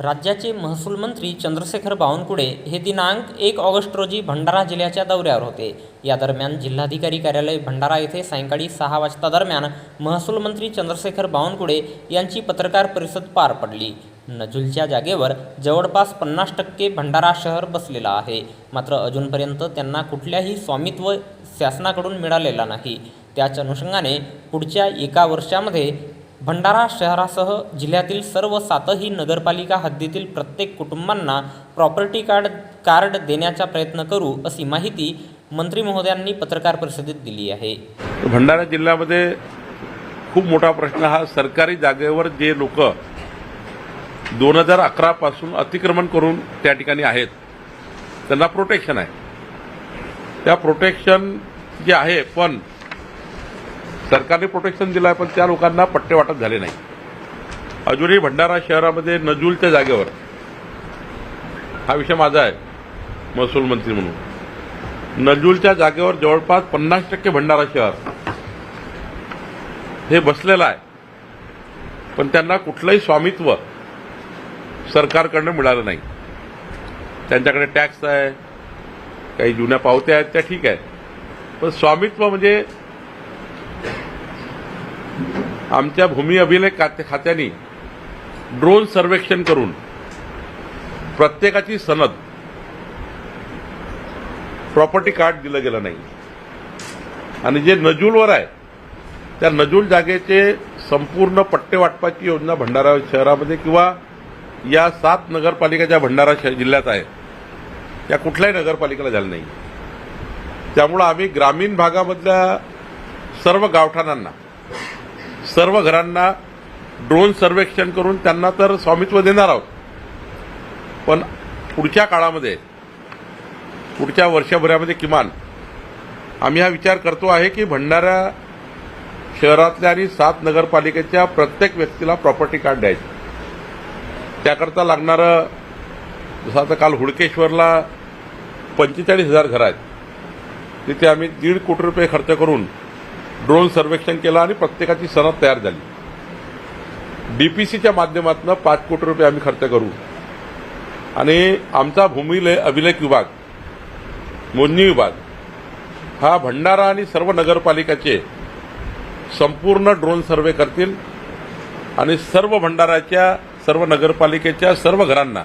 राज्याचे महसूल मंत्री चंद्रशेखर बावनकुळे हे दिनांक एक ऑगस्ट रोजी भंडारा जिल्ह्याच्या दौऱ्यावर होते. या दरम्यान जिल्हाधिकारी कार्यालय भंडारा येथे सायंकाळी सहा वाजता दरम्यान महसूल मंत्री चंद्रशेखर बावनकुळे यांची पत्रकार परिषद पार पडली. नजुलच्या जागेवर जवळपास पन्नास टक्के भंडारा शहर बसलेला आहे. मात्र अजूनपर्यंत त्यांना कुठल्याही स्वामित्व शासनाकडून मिळालेला नाही. त्याच अनुषंगाने पुढच्या एका वर्षामध्ये भंडारा शहरासह जिल्ह्यातील सर्व सातही नगरपालिका हद्दीतील प्रत्येक कुटुंबांना प्रॉपर्टी कार्ड कार्ड देण्याचा प्रयत्न करू अशी माहिती मंत्री महोदयांनी पत्रकार परिषदेत दिली आहे. भंडारा जिल्ह्यामध्ये खूप मोठा प्रश्न हा सरकारी जागेवर जे लोक दोन हजार अकरापासून अतिक्रमण करून त्या ठिकाणी आहेत त्यांना प्रोटेक्शन आहे. त्या प्रोटेक्शन जे आहे पण सरकारने प्रोटेक्शन दिलं आहे पण त्या लोकांना पट्टे वाटप झाले नाही. अजूनही भंडारा शहरामध्ये नजूलच्या जागेवर. हा विषय माझा आहे महसूल मंत्री म्हणून. नजूलच्या जागेवर जवळपास पन्नास टक्के भंडारा शहर. हे बसलेलं आहे. पण त्यांना कुठलंही स्वामित्व सरकारकडनं मिळालं नाही. त्यांच्याकडे टॅक्स आहे काही जुन्या पावत्या आहेत त्या ठीक आहे पण स्वामित्व म्हणजे आमच्या भूमी अभिलेख खात्या खात्याने ड्रोन सर्वेक्षण करून प्रत्येकाची सनद प्रॉपर्टी कार्ड दिलं गेलं नाही. आणि जे नजूलवर आहे त्या नजूल जागेचे संपूर्ण पट्टे वाटपाची योजना भंडारा शहरामध्ये किंवा या सात नगरपालिका भंडारा जिल्ह्यात आहे त्या कुठल्याही नगरपालिकेला झाल्या नाही. त्यामुळं आम्ही ग्रामीण भागामधल्या सर्व गावठाणांना सर्व घरांना ड्रोन सर्वेक्षण करून त्यांना तर स्वामित्व देणार आहोत. पण पुढच्या काळामध्ये पुढच्या वर्षभरामध्ये किमान आम्ही हा विचार करतो आहे की भंडारा शहरातल्या आणि सात नगरपालिकेच्या प्रत्येक व्यक्तीला प्रॉपर्टी कार्ड द्यायचं. त्याकरता लागणारं जसं आता काल हुडकेश्वरला पंचेचाळीस हजार घरं आहेत. तिथे आम्ही दीड कोटी रुपये खर्च करून ड्रोन सर्वेक्षण केलं आणि प्रत्येकाची सनद तयार झाली. डीपीसीच्या माध्यमातून पाच कोटी रुपये आम्ही खर्च करू. आणि आमचा भूमिले अभिलेख विभाग मोजणी विभाग. हा भंडारा आणि सर्व नगरपालिकाचे संपूर्ण ड्रोन सर्वे करतील आणि सर्व भंडाराच्या सर्व नगरपालिकेच्या सर्व घरांना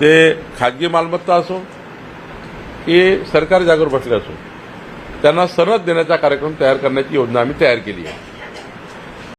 ते खाजगी मालमत्ता असो की सरकारी जागेवर बसले असो त्यांना सनद देण्याचा कार्यक्रम तयार करण्याची योजना आम्ही तयार केली आहे.